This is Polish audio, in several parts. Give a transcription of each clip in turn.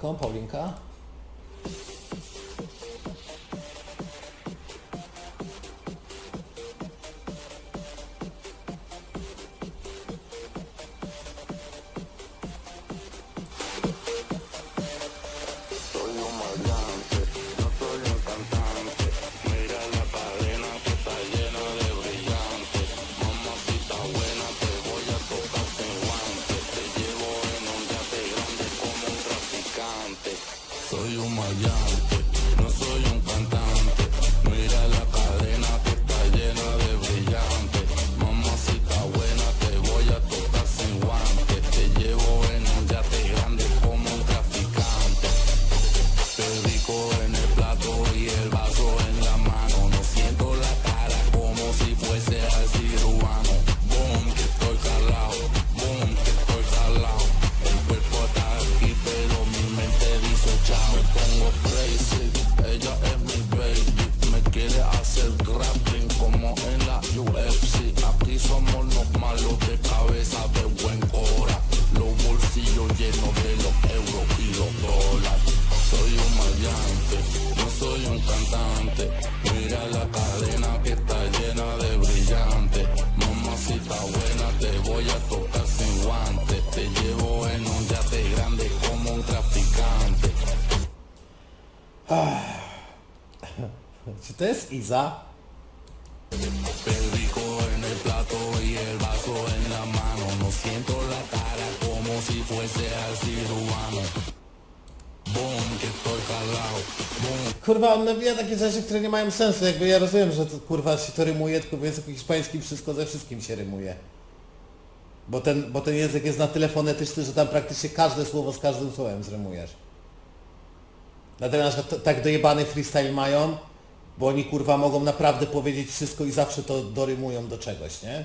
taką, Paulinka? Que estoy jalao. Boom, Kurwa, on nawija takie rzeczy, które nie mają sensu. Jakby ja rozumiem, że to kurwa się to rymuje, tylko w języku hiszpańskim wszystko ze wszystkim się rymuje. Bo ten, bo ten język jest na tyle fonetyczny, że tam praktycznie każde słowo z każdym słowem zrymujesz. Dlatego na przykład tak dojebany freestyle mają, bo oni kurwa mogą naprawdę powiedzieć wszystko i zawsze to dorymują do czegoś, nie?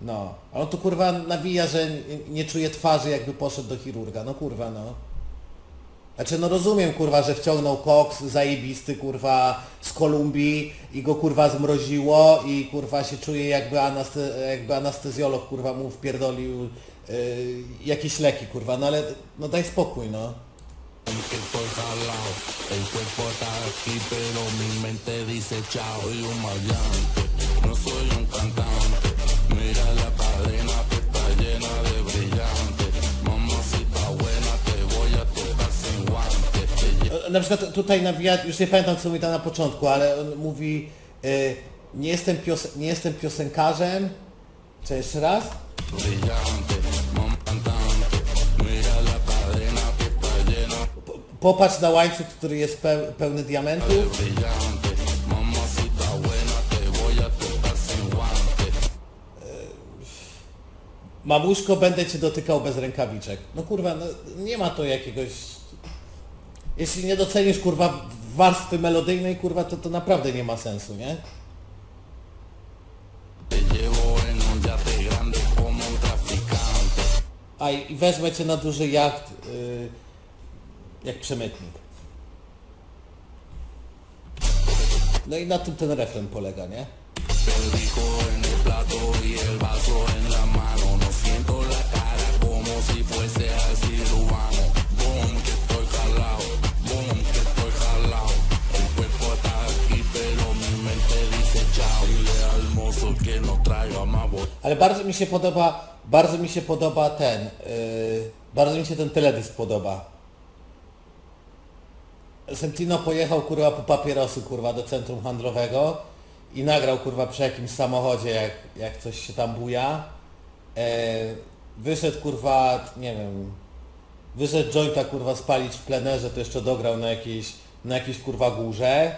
No. A on tu kurwa nawija, że nie, czuje twarzy jakby poszedł do chirurga. No kurwa no. Znaczy no rozumiem kurwa, że wciągnął koks zajebisty kurwa z Kolumbii i go kurwa zmroziło i kurwa się czuje jakby, anaste, jakby anestezjolog kurwa mu wpierdolił yy, jakieś leki kurwa, no ale no daj spokój no. Estoy jalao. El cuerpo está aquí, pero mi mente dice chao. Soy un maleante, no soy un cantante. Mira la cadena que está llena de brillantes. Mamacita buena, te voy a tocar sin guantes. Te llevo E, Na przykład tutaj nawija, już nie pamiętam co mi tam na początku, ale on mówi yy, nie, jestem pios, nie jestem piosenkarzem, czy jeszcze raz? brillante, Popatrz na łańcuch, który jest peł, pełny diamentów. guantes. Mamuszko, będę cię dotykał bez rękawiczek. No kurwa, no, nie ma to jakiegoś... Jeśli nie docenisz kurwa warstwy melodyjnej, kurwa, to to naprawdę nie ma sensu, nie? A i wezmę cię na duży jacht, yy, jak przemytnik. No i na tym ten refren polega, nie? Ale bardzo mi się podoba, bardzo mi się podoba ten, yy, bardzo mi się ten teledysk podoba. Sentino pojechał kurwa po papierosy kurwa do centrum handlowego i nagrał kurwa przy jakimś samochodzie jak, jak coś się tam buja. E, wyszedł kurwa, nie wiem, wyszedł jointa kurwa spalić w plenerze, to jeszcze dograł na jakiejś, na jakiejś kurwa górze.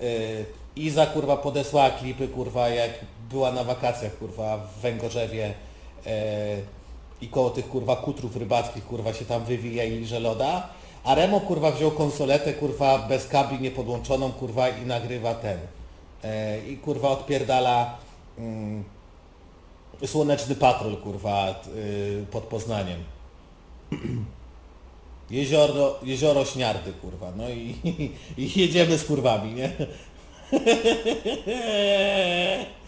Yy, Iza kurwa podesłała klipy kurwa jak była na wakacjach kurwa w Węgorzewie yy, i koło tych kurwa kutrów rybackich kurwa się tam wywija i liże loda. A Remo kurwa wziął konsoletę kurwa bez kabli niepodłączoną kurwa i nagrywa ten. Yy, I kurwa odpierdala mm, Słoneczny Patrol kurwa yy, pod Poznaniem. Jezioro, jezioro Śniardy, kurwa, no i, i jedziemy z kurwami, nie?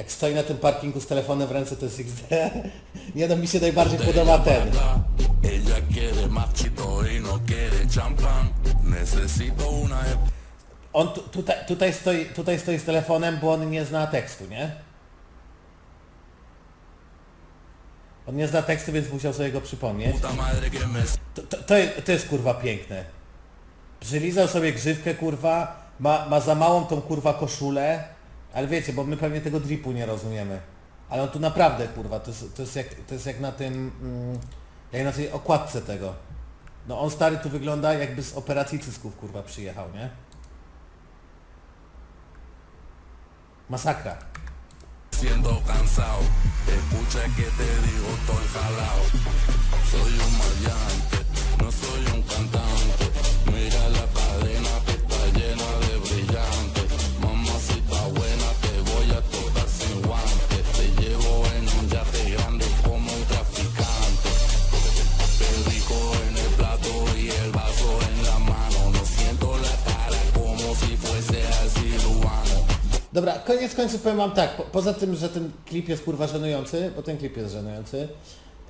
Jak stoi na tym parkingu z telefonem w ręce, to jest XD. Nie no, mi się najbardziej podoba ten. El no quiere champán. Necesito una On tu, tutaj, tutaj, stoi, tutaj stoi z telefonem, bo on nie zna tekstu, nie? On nie zna tekstu, więc musiał sobie go przypomnieć. puta madre que me To, to, to, jest, to jest kurwa piękne. Przylizał sobie grzywkę kurwa, ma, ma za małą tą kurwa koszulę, ale wiecie, bo my pewnie tego dripu nie rozumiemy. Ale on tu naprawdę kurwa, to jest, to jest, jak, to jest jak na tym, mm, jak na tej okładce tego. No on stary tu wygląda jakby z operacji cysków kurwa przyjechał, nie? Masakra. siento cansado. Escucha que te digo, estoy. Soy un maleante, no soy un cantante. Mira la Dobra, koniec końców powiem wam tak, po, poza tym, że ten klip jest kurwa żenujący, bo ten klip jest żenujący,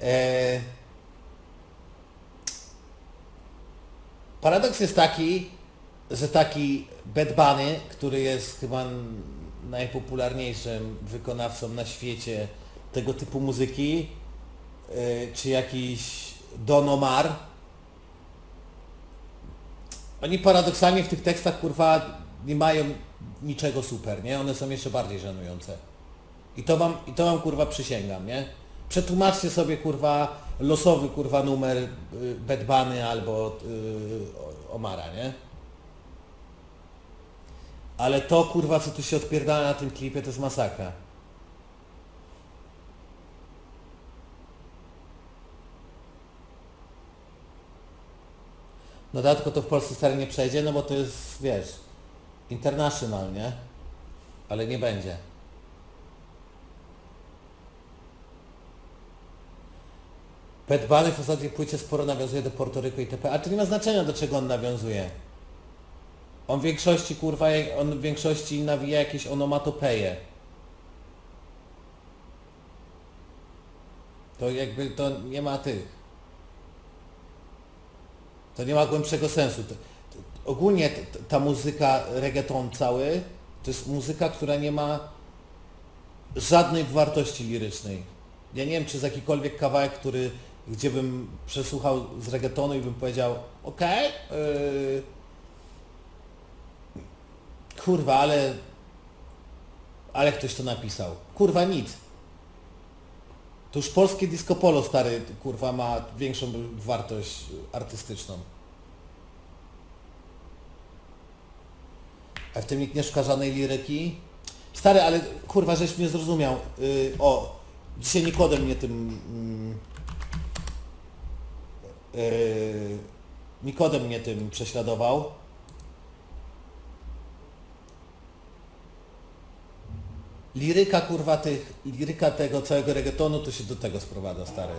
e... paradoks jest taki, że taki Bad Bunny, który jest chyba najpopularniejszym wykonawcą na świecie tego typu muzyki, e... czy jakiś Don Omar, oni paradoksalnie w tych tekstach kurwa nie mają niczego super, nie? One są jeszcze bardziej żenujące. I to wam, i to wam kurwa przysięgam, nie? Przetłumaczcie sobie kurwa losowy kurwa numer y, Bad Bunny albo y, Omara, nie? Ale to kurwa co tu się odpierdala na tym klipie to jest masakra. Da, tylko to w Polsce stary nie przejdzie, no bo to jest, wiesz, international, nie? Ale nie będzie. Pet Bunny w ostatniej płycie sporo nawiązuje do Portoryku itp. Ale to nie ma znaczenia do czego on nawiązuje. On w większości kurwa, on w większości nawija jakieś onomatopeje. To jakby to nie ma tych. To nie ma głębszego sensu. Ogólnie ta muzyka reggaeton cały to jest muzyka, która nie ma żadnej wartości lirycznej. Ja nie wiem, czy z jakikolwiek kawałek, który, gdzie bym przesłuchał z reggaetonu i bym powiedział, okej, yy, kurwa, ale, ale ktoś to napisał. Kurwa, nic. To już polskie disco polo, stary, kurwa, ma większą wartość artystyczną. A w tym nikt nie szuka żadnej liryki. Stary, ale kurwa, żeś mnie zrozumiał. Yy, o, dzisiaj Nikodem mnie tym... Yy, yy, Nikodem mnie tym prześladował. Liryka kurwa tych, liryka tego całego reggaetonu to się do tego sprowadza, stary.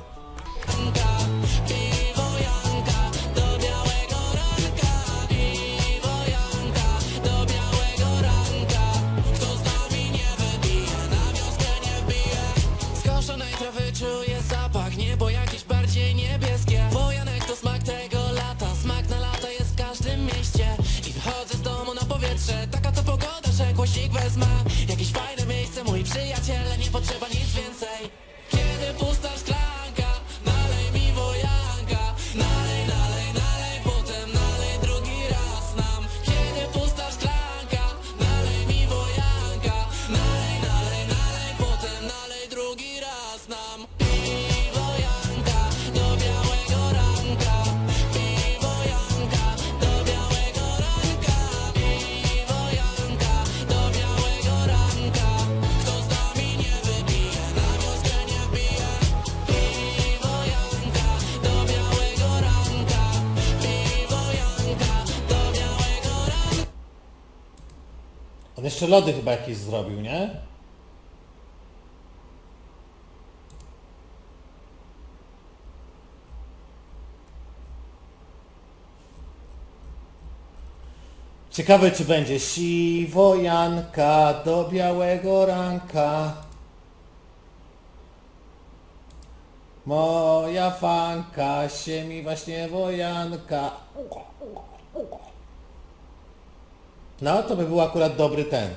Jeszcze lody chyba jakieś zrobił, nie? Ciekawe czy będzie siwojanka do białego ranka. Moja fanka się mi właśnie wojanka. No to by był akurat dobry ten.